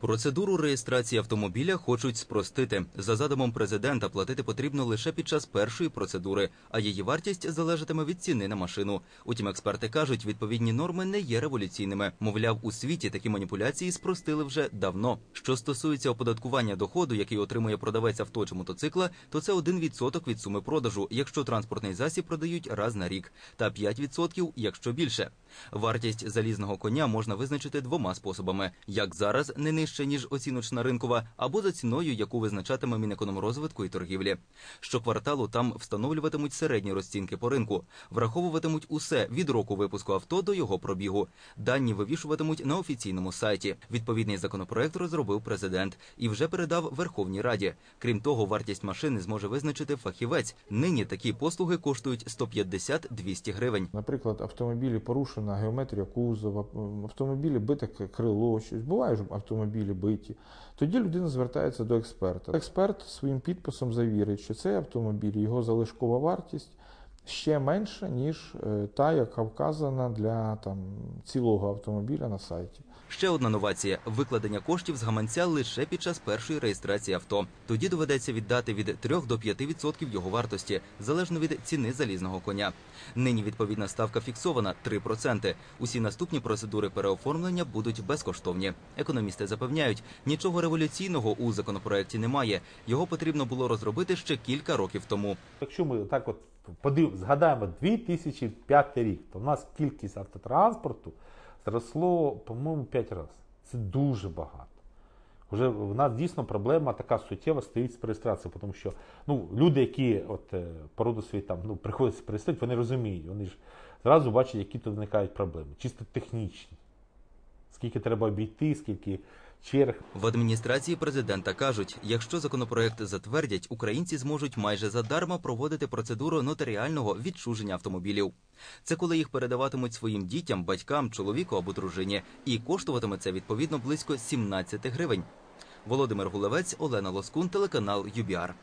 Процедуру реєстрації автомобіля хочуть спростити. За задумом президента платити потрібно лише під час першої процедури, а її вартість залежатиме від ціни на машину. Утім, експерти кажуть, відповідні норми не є революційними. Мовляв, у світі такі маніпуляції спростили вже давно. Що стосується оподаткування доходу, який отримує продавець авто чи мотоцикла, то це 1% від суми продажу, якщо транспортний засіб продають раз на рік, та 5% якщо більше. Вартість залізного коня можна визначити двома способами: як зараз не нижче ніж оціночна ринкова, або за ціною, яку визначатиме Мінекономрозвитку і торгівлі. Щокварталу там встановлюватимуть середні розцінки по ринку, враховуватимуть усе від року випуску авто до його пробігу. Дані вивішуватимуть на офіційному сайті. Відповідний законопроект розробив президент і вже передав Верховній Раді. Крім того, вартість машини зможе визначити фахівець. Нині такі послуги коштують 150-200 гривень. Наприклад, автомобілі порушена геометрія кузова, автомобілі бите крило, щось. Буває ж автомобілі биті. Тоді людина звертається до експерта. Експерт своїм підписом завірить, що цей автомобіль, його залишкова вартість ще менша, ніж е, та, яка вказана для там, цілого автомобіля на сайті. Ще одна новація викладення коштів з гаманця лише під час першої реєстрації авто. Тоді доведеться віддати від 3 до 5% його вартості, залежно від ціни залізного коня. Нині відповідна ставка фіксована 3%. Усі наступні процедури переоформлення будуть безкоштовні. Економісти запевняють, нічого революційного у законопроекті немає. Його потрібно було розробити ще кілька років тому. Якщо ми так от подив, згадаємо 2005 рік, то в нас кількість автотранспорту зросло, по-моєму, 5 разів. Це дуже багато. Вже в нас дійсно проблема така суттєва стоїть з реєстрацією, тому що ну, люди, які от, е, породу свої там ну, приходять реєструвати, вони розуміють, вони ж зразу бачать, які тут виникають проблеми, чисто технічні. Скільки треба обійти, скільки черг. В адміністрації президента кажуть, якщо законопроект затвердять, українці зможуть майже задарма проводити процедуру нотаріального відчуження автомобілів. Це коли їх передаватимуть своїм дітям, батькам, чоловіку або дружині, і коштуватиме це відповідно близько 17 гривень. Володимир Гулевець, Олена Лоскун, телеканал ЮБІАР.